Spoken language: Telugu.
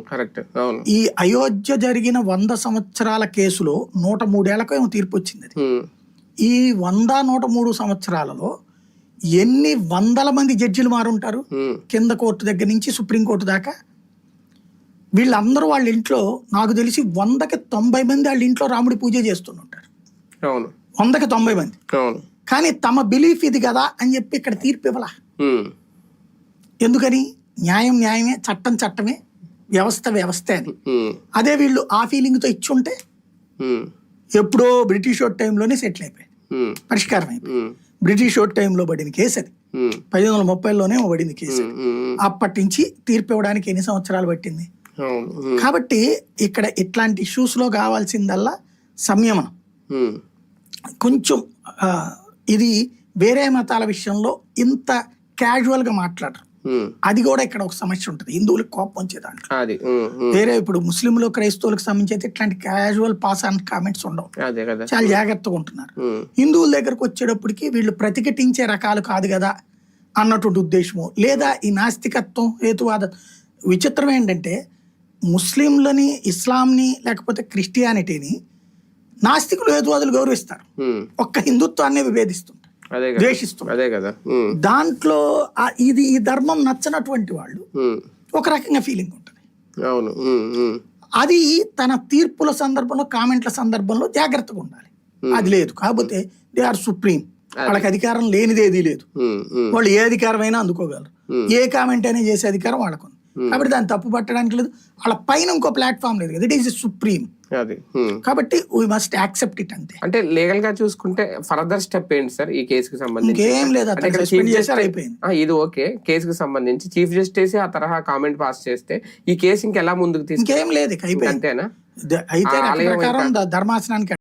కరెక్ట్. అవును. ఈ అయోధ్య జరిగిన వంద సంవత్సరాల కేసులో నూట మూడేళ్ళకు ఏమో తీర్పు వచ్చింది అది. ఈ వంద నూట మూడు సంవత్సరాలలో ఎన్ని వందల మంది జడ్జిలు మారుంటారు? కింద కోర్టు దగ్గర నుంచి సుప్రీంకోర్టు దాకా? వీళ్ళందరూ వాళ్ళ ఇంట్లో నాకు తెలిసి వందకి తొంభై మంది వాళ్ళ ఇంట్లో రాముడి పూజ చేస్తుంటారు అవును. వందకి తొంభై మంది. అవును. కానీ తమ బిలీఫ్ ఇది కదా అని చెప్పి ఇక్కడ తీర్పు ఇవ్వలా? ఎందుకని? న్యాయం న్యాయమే చట్టం చట్టమే. వ్యవస్థ వ్యవస్థే అని అదే వీళ్ళు ఆ ఫీలింగ్తో ఇచ్చుంటే ఎప్పుడో బ్రిటిష్ వాడి టైంలోనే సెటిల్ అయిపోయింది పరిష్కారం అయిపోయింది. ఉమ్, బ్రిటిష్ వాడి టైంలో పడిన కేసు అది. పదిహేను వందల ముప్పైలోనే పడింది కేసు అప్పటి నుంచి తీర్పు ఇవ్వడానికి ఎన్ని సంవత్సరాలు పట్టింది? కాబట్టి ఇక్కడ ఇట్లాంటి issues లో కావాల్సిందల్లా సంయమనం. కొంచెం ఇది వేరే మతాల విషయంలో ఇంత casual గా మాట్లాడరు. అది కూడా ఇక్కడ ఒక సమస్య ఉంటుంది. హిందువులకు కోపం వచ్చే దాంట్లో. వేరే ఇప్పుడు ముస్లింలు క్రైస్తవులకు సంబంధించి అయితే ఇట్లాంటి క్యాజువల్ పాస్ ఆన్ కామెంట్స్ ఉండవు. చాలా జాగ్రత్తగా ఉంటున్నారు. హిందువుల దగ్గరకు వచ్చేటప్పటికి వీళ్ళు ప్రతిఘటించే రకాలు కాదు కదా అన్నటువంటి ఉద్దేశము. లేదా ఈ నాస్తికత్వం హేతువాద విచిత్రం ఏంటంటే ముస్లింలని ఇస్లాంని లేకపోతే క్రిస్టియానిటీని నాస్తికులు హేతువాదులు గౌరవిస్తారు. ఒక్క హిందుత్వాన్ని విభేదిస్తుంటారు ద్వేషిస్తుంటారు అదే కదా. దాంట్లో ఇది ఈ ధర్మం నచ్చనటువంటి వాళ్ళు ఒక రకంగా ఫీలింగ్ ఉంటుంది. అవును. అది తన తీర్పుల సందర్భంలో కామెంట్ల సందర్భంలో జాగ్రత్తగా ఉండాలి. అది లేదు. కాకపోతే దే ఆర్ సుప్రీం. వాళ్ళకి అధికారం లేనిదేది లేదు. వాళ్ళు ఏ అధికారం అయినా అందుకోగలరు. ఏ కామెంట్ అయినా చేసే అధికారం వాళ్ళకు కాబట్టి దాన్ని తప్పు పట్టడానికి లేదు. వాళ్ళ పైన ఇంకో ప్లాట్ఫామ్ లేదు. కదా ఇట్ ఈస్ సుప్రీం అది. ఉమ్. కాబట్టి వీ మస్ట్ యాక్సెప్ట్ ఇట్ అంతే. అంటే లీగల్గా చూసుకుంటే ఫర్దర్ స్టెప్ ఏంటి సార్ ఈ కేసుకి సంబంధించి? ఇంకేం లేదు అయిపోయింది. ఇది ఓకే కేసుకు సంబంధించి చీఫ్ జస్టిస్ ఆ తరహా కామెంట్ పాస్ చేస్తే ఈ కేసు ఇంకెలా ముందుకు తీసుకు ఇంకేం లేదు అయిపోయింది. అంతేనా? అయితే ధర్మాసనానికి